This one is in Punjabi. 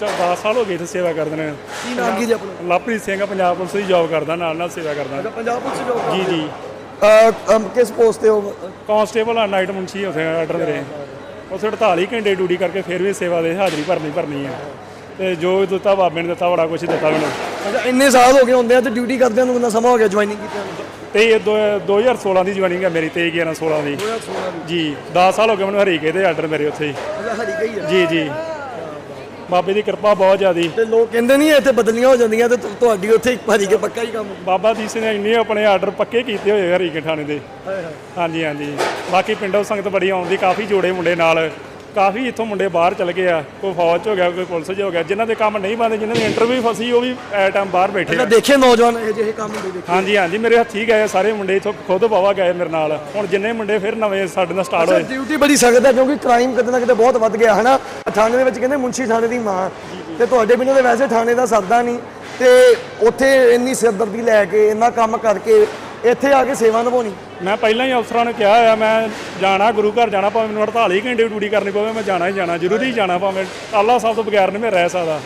10 ਸਾਲ ਹੋ ਗਏ ਇੱਥੇ ਸੇਵਾ ਕਰਦੇ ਨੇ। ਕੀ ਨਾਮ ਕੀ ਜੀ ਆਪਣਾ? ਲਵਪ੍ਰੀਤ ਸਿੰਘ ਆ, ਪੰਜਾਬ ਪੁਲਿਸ ਦੀ ਜੌਬ ਕਰਦਾ ਨਾਲ ਨਾਲ ਸੇਵਾ ਕਰਦਾ। ਪੰਜਾਬ ਪੁਲਿਸ ਜੋਬ ਜੀ ਜੀ। ਕਿਸ ਪੋਸਟ ਤੇ ਹੋ? ਕਾਂਸਟੇਬਲ ਆ ਨਾਈਟ ਮੁੰਸ਼ੀ ਉੱਥੇ ਆਰਡਰ ਮੇਰੇ ਉੱਥੇ 48 ਘੰਟੇ ਡਿਊਟੀ ਕਰਕੇ ਫਿਰ ਵੀ ਸੇਵਾ ਦੇ ਹਾਜ਼ਰੀ ਭਰਨੀ ਭਰਨੀ ਹੈ ਤੇ ਜੋ ਦਿੱਤਾ ਬਾਬੇ ਨੇ ਦਿੱਤਾ ਬੜਾ ਕੁਝ ਦਿੱਤਾ ਮੈਨੂੰ। ਅੱਛਾ ਇੰਨੇ ਸਾਲ ਹੋ ਗਏ ਹੁੰਦੇ ਆ ਤੇ ਡਿਊਟੀ ਕਰਦਿਆਂ ਨੂੰ ਕਿੰਨਾ ਸਮਾਂ ਹੋ ਗਿਆ ਜੁਆਇਨਿੰਗ ਕੀਤਿਆਂ ਨੂੰ? ਤੇ ਇਹ ਦੋ- 2016 ਦੀ ਜੁਆਇਨਿੰਗ ਹੈ ਮੇਰੀ 23 11 16 ਦੀ। 2016 ਦੀ। ਜੀ 10 ਸਾਲ ਹੋ ਗਏ ਮੈਨੂੰ ਹਰੀਕੇ ਦੇ ਆਰਡਰ ਮੇਰੇ ਉੱਥੇ ਹੀ। ਅੱਛਾ ਹਰੀ ਗਈ ਹੈ ਜੀ ਜੀ। ਬਾਬੇ ਦੀ ਕਿਰਪਾ ਬਹੁਤ ਜ਼ਿਆਦੀ। ਤੇ ਲੋਕ ਕਹਿੰਦੇ ਨਹੀਂ ਇੱਥੇ ਬਦਲੀਆਂ ਹੋ ਜਾਂਦੀਆਂ ਤੇ ਤੁ- ਤੁਹਾਡੀ ਉੱਥੇ ਇੱਕ ਹਰੀ ਕੇ ਪੱਕਾ ਹੀ ਕੰਮ। ਬਾਬਾ ਦੀਪ ਸਿੰਘ ਨੇ ਇੰਨੇ ਆਪਣੇ ਆਰਡਰ ਪੱਕੇ ਕੀਤੇ ਹੋਏ ਹਰੀਕੇ ਥਾਣੇ ਦੇ। ਹਾਂਜੀ ਹਾਂਜੀ। ਬਾਕੀ ਪਿੰਡੋਂ ਸੰਗਤ ਬੜੀ ਆਉਂਦੀ ਕਾਫੀ ਜੋੜੇ ਮੁੰਡੇ ਨਾਲ। ਕਾਫੀ ਇੱਥੋਂ ਮੁੰਡੇ ਬਾਹਰ ਚਲ ਗਏ ਆ ਕੋਈ ਫੌਜ 'ਚ ਹੋ ਗਿਆ ਕੋਈ ਪੁਲਿਸ 'ਚ ਹੋ ਗਿਆ ਜਿਨ੍ਹਾਂ ਦੇ ਕੰਮ ਨਹੀਂ ਬੰਦੇ ਜਿਨ੍ਹਾਂ ਦੀ ਇੰਟਰਵਿਊ ਫਸੀ ਉਹ ਵੀ ਐ ਟਾਈਮ ਬਾਹਰ ਬੈਠੇ ਆ। ਦੇਖੇ ਨੌਜਵਾਨ ਇਹ ਜਿਹੇ ਕੰਮ ਹੁੰਦੇ ਦੇਖੇ। ਹਾਂਜੀ ਹਾਂਜੀ ਮੇਰੇ ਹੱਥੀ ਗਏ ਸਾਰੇ ਮੁੰਡੇ ਇੱਥੋਂ ਖੁਦ ਬਾਵਾ ਗਏ ਮੇਰੇ ਨਾਲ। ਹੁਣ ਜਿੰਨੇ ਮੁੰਡੇ ਫਿਰ ਨਵੇਂ ਸਾਡੇ ਨਾਲ ਸਟਾਰਟ ਹੋਏ। ਡਿਊਟੀ ਬੜੀ ਸਖਤ ਹੈ ਕਿਉਂਕਿ ਕ੍ਰਾਈਮ ਕਿਤੇ ਨਾ ਕਿਤੇ ਬਹੁਤ ਵੱਧ ਗਿਆ ਹਨਾ? ਥਾਣੇ ਦੇ ਵਿੱਚ ਕਹਿੰਦੇ ਮੁੰਸ਼ੀ ਥਾਣੇ ਦੀ ਮਾਂ। ਤੇ ਤੁਹਾਡੇ ਬਿਨਾਂ ਦੇ ਵੈਸੇ ਥਾਣੇ ਦਾ ਸਰਦਾ ਨਹੀਂ। ਤੇ ਉੱਥੇ ਇੰਨੀ ਸਿਰਦਰਦੀ ਲੈ ਕੇ ਇੰਨਾ ਕੰਮ ਕਰਕੇ ਇੱਥੇ ਆ ਕੇ ਸੇਵਾ ਨਿਭਾਉਣੀ। ਮੈਂ ਪਹਿਲਾਂ ਹੀ ਅਫਸਰਾਂ ਨੂੰ ਕਿਹਾ ਹੋਇਆ, ਮੈਂ ਜਾਣਾ, ਗੁਰੂ ਘਰ ਜਾਣਾ, ਭਾਵੇਂ ਮੈਨੂੰ 48 ਘੰਟੇ ਡਿਊਟੀ ਕਰਨੀ ਪਵੇ, ਮੈਂ ਜਾਣਾ ਹੀ ਜਾਣਾ, ਜ਼ਰੂਰੀ ਜਾਣਾ ਭਾਵੇਂ, ਅੱਲਾ ਸਾਹਿਬ ਤੋਂ ਬਗੈਰ ਨਹੀਂ ਮੈਂ ਰਹਿ ਸਕਦਾ।